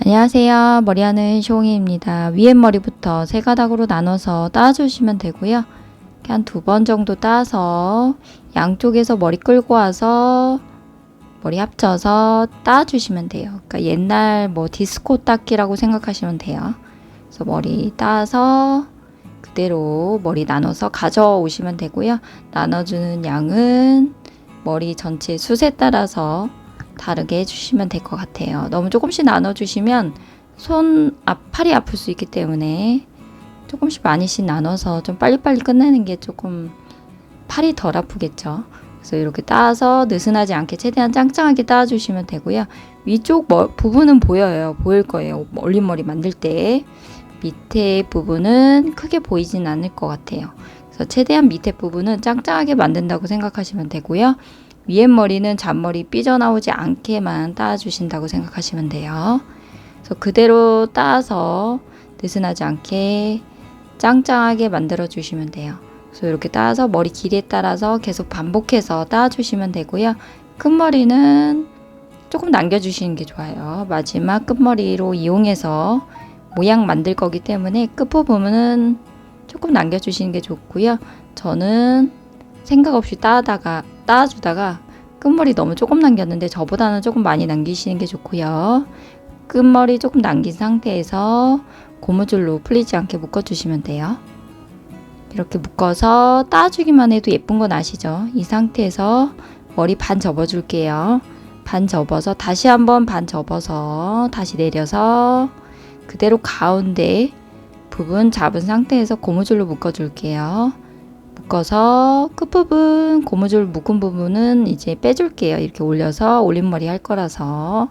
안녕하세요. 머리하는 쇼잉입니다. 위에 머리부터 세 가닥으로 나눠서 따주시면 되고요. 한 두 번 정도 따서 양쪽에서 머리 끌고 와서 머리 합쳐서 따주시면 돼요. 그러니까 옛날 뭐 디스코 닦기라고 생각하시면 돼요. 그래서 머리 따서 그대로 머리 나눠서 가져오시면 되고요. 나눠주는 양은 머리 전체 숱에 따라서 다르게 해주시면 될 것 같아요. 너무 조금씩 나눠주시면 손 앞, 팔이 아플 수 있기 때문에 조금씩 많이씩 나눠서 좀 빨리빨리 끝내는 게 조금 팔이 덜 아프겠죠. 그래서 이렇게 따서 느슨하지 않게 최대한 짱짱하게 따주시면 되고요. 위쪽 머, 부분은 보여요. 보일 거예요. 올림머리 만들 때. 밑에 부분은 크게 보이진 않을 것 같아요. 그래서 최대한 밑에 부분은 짱짱하게 만든다고 생각하시면 되고요. 위에 머리는 잔머리 삐져나오지 않게만 따주신다고 생각하시면 돼요. 그래서 그대로 따서 느슨하지 않게 짱짱하게 만들어 주시면 돼요. 그래서 이렇게 따서 머리 길이에 따라서 계속 반복해서 따주시면 되고요. 끝머리는 조금 남겨주시는 게 좋아요. 마지막 끝머리로 이용해서 모양 만들 거기 때문에 끝부분은 조금 남겨주시는 게 좋고요. 저는 생각 없이 따다가 따주다가 끝머리 너무 조금 남겼는데 저보다는 조금 많이 남기시는 게 좋고요. 끝머리 조금 남긴 상태에서 고무줄로 풀리지 않게 묶어주시면 돼요. 이렇게 묶어서 따주기만 해도 예쁜 건 아시죠? 이 상태에서 머리 반 접어줄게요. 반 접어서 다시 한번 반 접어서 다시 내려서 그대로 가운데 부분 잡은 상태에서 고무줄로 묶어줄게요. 묶어서 끝부분 고무줄 묶은 부분은 이제 빼줄게요. 이렇게 올려서 올림머리 할 거라서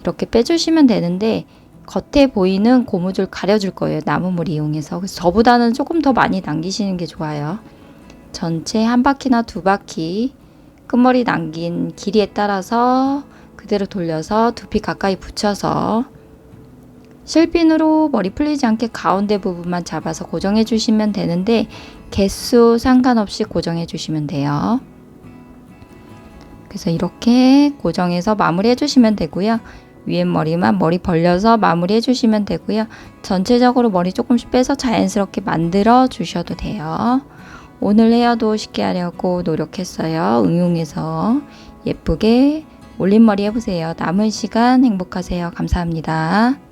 이렇게 빼주시면 되는데 겉에 보이는 고무줄 가려줄 거예요. 나무물 이용해서. 저보다는 조금 더 많이 남기시는 게 좋아요. 전체 한 바퀴나 두 바퀴 끝머리 남긴 길이에 따라서 그대로 돌려서 두피 가까이 붙여서 실핀으로 머리 풀리지 않게 가운데 부분만 잡아서 고정해 주시면 되는데 개수 상관없이 고정해 주시면 돼요. 그래서 이렇게 고정해서 마무리 해 주시면 되고요. 위에 머리만 머리 벌려서 마무리 해 주시면 되고요. 전체적으로 머리 조금씩 빼서 자연스럽게 만들어 주셔도 돼요. 오늘 헤어도 쉽게 하려고 노력했어요. 응용해서 예쁘게 올림머리 해보세요. 남은 시간 행복하세요. 감사합니다.